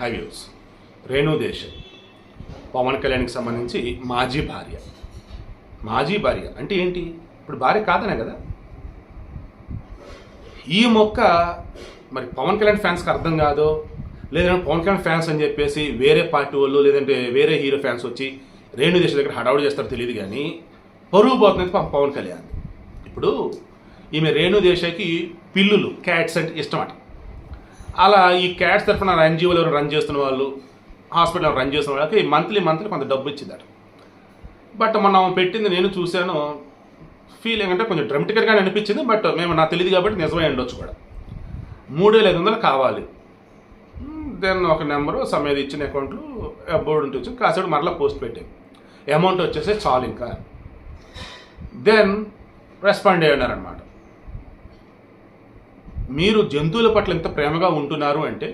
హైవ్యూస్ రేణుదేశం పవన్ కళ్యాణ్కి సంబంధించి మాజీ భార్య. మాజీ భార్య అంటే ఏంటి? ఇప్పుడు భార్య కాదనే కదా? ఈ మొక్క మరి పవన్ కళ్యాణ్ ఫ్యాన్స్కి అర్థం కాదో? లేదంటే పవన్ కళ్యాణ్ ఫ్యాన్స్ అని చెప్పేసి వేరే పార్టీ వాళ్ళు లేదంటే వేరే హీరో ఫ్యాన్స్ వచ్చి రేణు దేశ దగ్గర హడావుడి చేస్తారో తెలియదు కానీ పరువు పోతుంది పవన్ కళ్యాణ్. ఇప్పుడు ఈమె రేణు దేశాకి పిల్లులు క్యాట్స్ అంటే ఇష్టం అట. అలా ఈ క్యాట్స్ తరఫున ఎన్జిఓలు ఎవరు రన్ చేస్తున్న వాళ్ళు హాస్పిటల్ రన్ చేస్తున్న వాళ్ళకి మంత్లీ మంత్లీ కొంత డబ్బు ఇచ్చిందట. బట్ మనం పెట్టింది నేను చూశాను ఫీలింగ్ అంటే కొంచెం డ్రమటికల్గానే అనిపించింది బట్ మేము నాకు తెలియదు కాబట్టి నిజమే ఉండొచ్చు కూడా. మూడు వేల ఐదు వందలు కావాలి. Hmm, దెన్ ఒక నెంబరు సమయం ఇచ్చిన అకౌంట్లు అబౌట్ ఉంటే వచ్చి కాసేపు మరలా పోస్ట్ పెట్టాం. అమౌంట్ వచ్చేసి చాలు ఇంకా. దెన్ రెస్పాండ్ అయ్యి ఉన్నారనమాట మీరు జంతువుల పట్ల ఎంత ప్రేమగా ఉంటున్నారు అంటే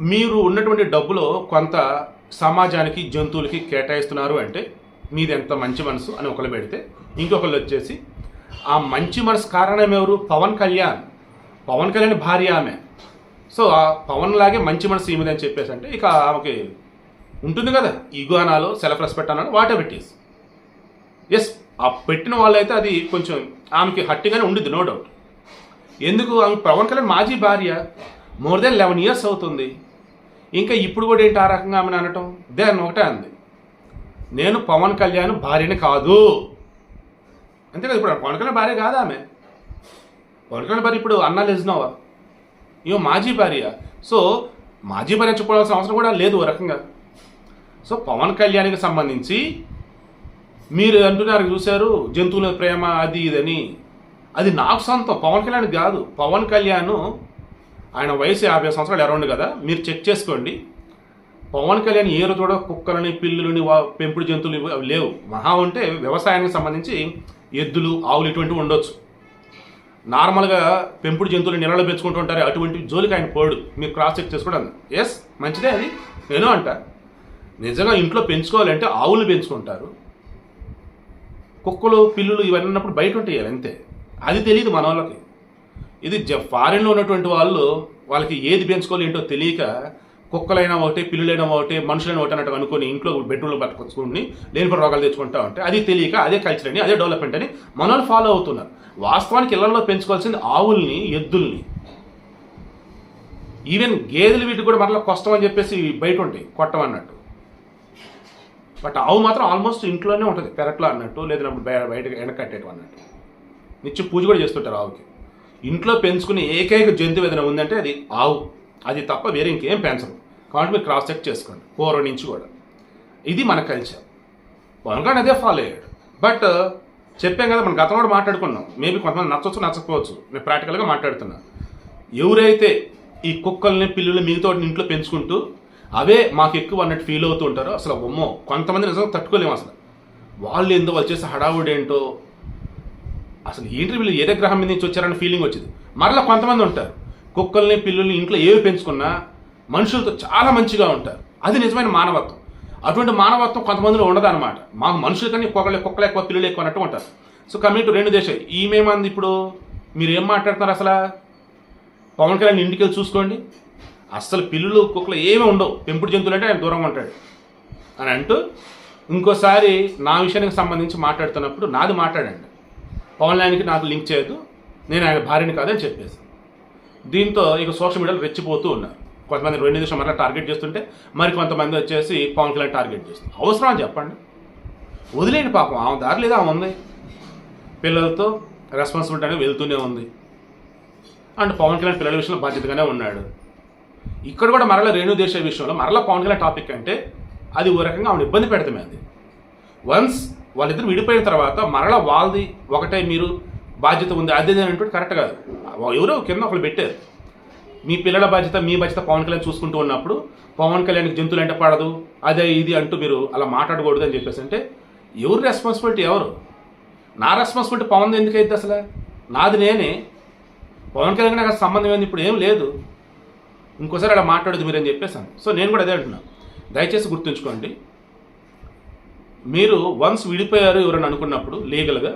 మీరు ఉన్నటువంటి డబ్బులో కొంత సమాజానికి జంతువులకి కేటాయిస్తున్నారు అంటే మీది ఎంత మంచి మనసు అని ఒకరు పెడితే ఇంకొకళ్ళు వచ్చేసి ఆ మంచి మనసు కారణం ఎవరు? పవన్ కళ్యాణ్. పవన్ కళ్యాణ్ భార్య ఆమె. సో ఆ పవన్ లాగే మంచి మనసు ఈమెది అని చెప్పేసి అంటే ఇక ఆమెకి ఉంటుంది కదా ఈగో అనాలో సెల్ఫ్ రెస్పెక్ట్ అనాలో whatever it is yes ఆ పెట్టిన వాళ్ళైతే అది కొంచెం ఆమెకి హట్టిగానే ఉండిద్ది నో డౌట్ ఎందుకు? ఆమె పవన్ కళ్యాణ్ మాజీ భార్య. మోర్ దెన్ లెవెన్ ఇయర్స్ అవుతుంది. ఇంకా ఇప్పుడు కూడా ఏంటి ఆ రకంగా ఆమెను అనటం? దెన్ ఒకటే అంది. నేను పవన్ కళ్యాణ్ భార్యని కాదు. అంతే కదా ఇప్పుడు? పవన్ కళ్యాణ్ భార్య కాదా ఆమె? పవన్ కళ్యాణ్ భార్య ఇప్పుడు అన్నా లెజ్నోవా? ఇవో మాజీ భార్య. సో మాజీ భార్య చెప్పుకోవాల్సిన అవసరం కూడా లేదు ఓ రకంగా. సో పవన్ కళ్యాణ్కి సంబంధించి మీరు అంటున్నారు చూశారు? జంతువుల ప్రేమ అది ఇదని. అది నాకు సొంతం పవన్ కళ్యాణ్ కాదు. పవన్ కళ్యాణ్ ఆయన వయసు యాభై సంవత్సరాలు అరౌండ్ కదా మీరు చెక్ చేసుకోండి. పవన్ కళ్యాణ్ ఏ రోజు కూడా కుక్కలని పిల్లులని పెంపుడు జంతువులు అవి లేవు. మహా ఉంటే వ్యవసాయానికి సంబంధించి ఎద్దులు ఆవులు ఇటువంటివి ఉండొచ్చు. నార్మల్గా పెంపుడు జంతువులు నిలలు పెంచుకుంటూ ఉంటారు అటువంటి జోలికి ఆయన పోడు. మీరు క్రాస్ చెక్ చేసుకోవడం ఎస్ మంచిదే అది. నేను అంట. నిజంగా ఇంట్లో పెంచుకోవాలంటే ఆవులు పెంచుకుంటారు. కుక్కలు పిల్లులు ఇవన్నీ ఉన్నప్పుడు బయట ఉంటాయి అంతే. అది తెలియదు మన వాళ్ళకి. ఇది జ ఫారిన్లో ఉన్నటువంటి వాళ్ళు వాళ్ళకి ఏది పెంచుకోవాలి ఏంటో తెలియక కుక్కలైనా ఒకటి పిల్లులైనా ఒకటి మనుషులైనా ఒకటి అన్నట్టు అనుకుని ఇంట్లో బెడ్రూమ్లో పట్టుకొచ్చుకుని లేనిపోయిన రోగాలు తెచ్చుకుంటా ఉంటే అది తెలియక అదే కల్చర్ అని అదే డెవలప్మెంట్ అని మన వాళ్ళు ఫాలో అవుతున్నారు. వాస్తవానికి ఇళ్ళలో పెంచుకోవాల్సింది ఆవుల్ని ఎద్దుల్ని. ఈవెన్ గేదెలు వీటికి కూడా మరలా కష్టం అని చెప్పేసి బయట ఉంటాయి కొట్టమన్నట్టు బట్ ఆవు మాత్రం ఆల్మోస్ట్ ఇంట్లోనే ఉంటుంది పెరట్లో అన్నట్టు లేదా బయ- బయట వెనకట్టేటం అన్నట్టు. నిత్య పూజ కూడా చేస్తుంటారు ఆవుకి. ఇంట్లో పెంచుకునే ఏకైక జంతువు ఏదైనా ఉందంటే అది ఆవు. అది తప్ప వేరే ఇంకేం పెంచరు. కాబట్టి మీరు క్రాస్ చెక్ చేసుకోండి. పూర్వం నుంచి కూడా. ఇది మన కల్చర్ పవన్ అదే ఫాలో అయ్యాడు. బట్ uh, చెప్పాం కదా మనం గతంలో కూడా మాట్లాడుకున్నాం. మేబీ కొంతమంది నచ్చవచ్చు నచ్చకపోవచ్చు. నేను ప్రాక్టికల్గా మాట్లాడుతున్నా. ఎవరైతే ఈ కుక్కల్ని పిల్లుల్ని మిగతా ఇంట్లో పెంచుకుంటూ అవే మాకు ఎక్కువ అన్నట్టు ఫీల్ అవుతూ ఉంటారో అసలు బొమ్మో కొంతమంది నిజంగా తట్టుకోలేము అసలు. వాళ్ళు ఏందో వాళ్ళు చేసే హడావుడు ఏంటో అసలు ఏంటి వీళ్ళు ఏదే గ్రహం మీద నుంచి వచ్చారని ఫీలింగ్ వచ్చింది. మరలా కొంతమంది ఉంటారు. కుక్కల్ని పిల్లుల్ని ఇంట్లో ఏవి పెంచుకున్నా మనుషులతో చాలా మంచిగా ఉంటారు. అది నిజమైన మానవత్వం. అటువంటి మానవత్వం కొంతమందిలో ఉండదన్నమాట. మాకు మనుషుల కన్నా కుక్కలు కుక్కలు ఎక్కువ పిల్లలు ఎక్కువ అన్నట్టు ఉంటారు. సో కమింగ్ టు రెండు దేశాలు. ఈమెమంది ఇప్పుడు మీరు ఏం మాట్లాడుతున్నారు అసలు? పవన్ కళ్యాణ్ ఇంటికి వెళ్ళి చూసుకోండి. అస్సలు పిల్లులు కుక్కలు ఏమీ ఉండవు. పెంపుడు జంతువులు అంటే ఆయన దూరంగా ఉంటాడు. అని అంటూ ఇంకోసారి నా విషయానికి సంబంధించి మాట్లాడుతున్నప్పుడు నాది మాట్లాడండి. పవన్ కళ్యాణ్కి నాకు లింక్ చేయొద్దు. నేను ఆయన భార్యని కాదని చెప్పేసి. దీంతో ఇక సోషల్ మీడియాలో రెచ్చిపోతూ ఉన్నారు. కొంతమంది రెండు నిమిషం మరలా టార్గెట్ చేస్తుంటే మరి కొంతమంది వచ్చేసి పవన్ కళ్యాణ్ టార్గెట్ చేస్తుంది అవసరం అని చెప్పండి. వదిలేండి పాపం. ఆమె దారి లేదా ఆమె ఉంది. పిల్లలతో రెస్పాన్సిబిలిటీ అనేది వెళ్తూనే ఉంది. అండ్ పవన్ కళ్యాణ్ పిల్లల విషయంలో బాధ్యతగానే ఉన్నాడు. ఇక్కడ కూడా మరలా రేణు దేశ విషయంలో మరలా పవన్ కళ్యాణ్ టాపిక్ అంటే అది ఓ రకంగా ఆమెను ఇబ్బంది పెడతామే అది వన్స్ వాళ్ళిద్దరు విడిపోయిన తర్వాత మరలా వాళ్ళది ఒకటే మీరు బాధ్యత ఉంది అదే ఇది అనేటువంటి కరెక్ట్ కాదు. ఎవరో కింద ఒకళ్ళు పెట్టారు. మీ పిల్లల బాధ్యత మీ బాధ్యత పవన్ కళ్యాణ్ చూసుకుంటూ ఉన్నప్పుడు పవన్ కళ్యాణ్కి జంతువులు అంటే పడదు అదే ఇది అంటూ మీరు అలా మాట్లాడకూడదు అని చెప్పేసి అంటే ఎవరు రెస్పాన్సిబిలిటీ ఎవరు? నా రెస్పాన్సిబిలిటీ పవన్ ఎందుకు అయితే అసలు? నాది నేనే. పవన్ కళ్యాణ్ నాకు సంబంధం ఏంది? ఇప్పుడు ఏం లేదు. ఇంకోసారి అలా మాట్లాడదు మీరు అని చెప్పేసాను సో నేను కూడా అదే అంటున్నాను దయచేసి గుర్తుంచుకోండి. మీరు వన్స్ విడిపోయారు ఎవరైనా అనుకున్నప్పుడు లీగల్గా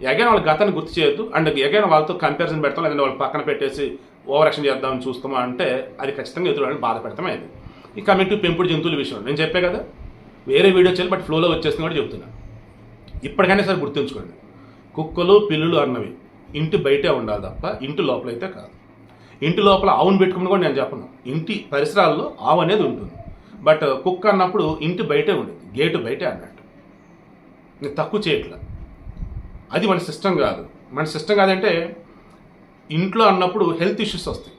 ఎగైన్ వాళ్ళ గతాన్ని గుర్తు చేయొద్దు అండ్ ఎగైన్ వాళ్ళతో కంపారిజన్ పెడతాం లేదంటే వాళ్ళు పక్కన పెట్టేసి ఓవర్ యాక్షన్ చేద్దామని చూస్తామా అంటే అది ఖచ్చితంగా ఎదురు బాధ పెడతామే అది ఈ కమింగ్ టు పెంపుడు జంతువుల విషయం నేను చెప్పే కదా? వేరే వీడియో చేయాలి బట్ ఫ్లోలో వచ్చేస్తుంది కూడా చెప్తున్నా. ఇప్పటికైనా సరే గుర్తుంచుకోండి. కుక్కలు పిల్లులు అన్నవి ఇంటి బయటే ఉండాలి తప్ప ఇంటి లోపల అయితే కాదు. ఇంటి లోపల ఆవును పెట్టుకుని కూడా నేను చెప్పను ఇంటి పరిసరాల్లో ఆవు అనేది ఉంటుంది. బట్ కుక్క అన్నప్పుడు ఇంటి బయటే ఉండేది. గేటు బయటే అన్నట్టు. నేను తక్కువ చేయట్లా. అది మన సిస్టమ్ కాదు. మన సిస్టమ్ కాదంటే ఇంట్లో అన్నప్పుడు హెల్త్ ఇష్యూస్ వస్తాయి.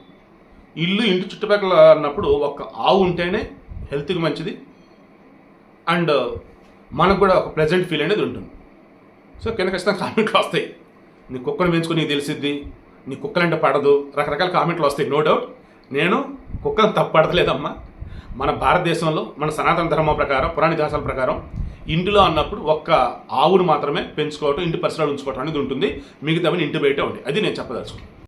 ఇల్లు ఇంటి చుట్టుపక్కల అన్నప్పుడు ఒక ఆవు ఉంటేనే హెల్త్కి మంచిది. అండ్ మనకు కూడా ఒక ప్లెజెంట్ ఫీల్ అనేది ఉంటుంది. సో కింద ఖచ్చితంగా కామెంట్లు వస్తాయి. నీ కుక్కను పెంచుకుని తెలిసిద్ది. నీ కుక్కలంటే పడదు. రకరకాల కామెంట్లు వస్తాయి. No doubt. నేను కుక్కను తప్పు పడతలేదమ్మా. మన భారతదేశంలో మన సనాతన ధర్మం ప్రకారం పురాణ ఇతిహాసాల ప్రకారం ఇంటిలో అన్నప్పుడు ఒక్క ఆవును మాత్రమే పెంచుకోవటం ఇంటి పరిసరాలు ఉంచుకోవటం అనేది ఉంటుంది. మిగతావన్నీ ఇంటి బయట ఉంటాయి. అది నేను చెప్పదలుచుకున్నాను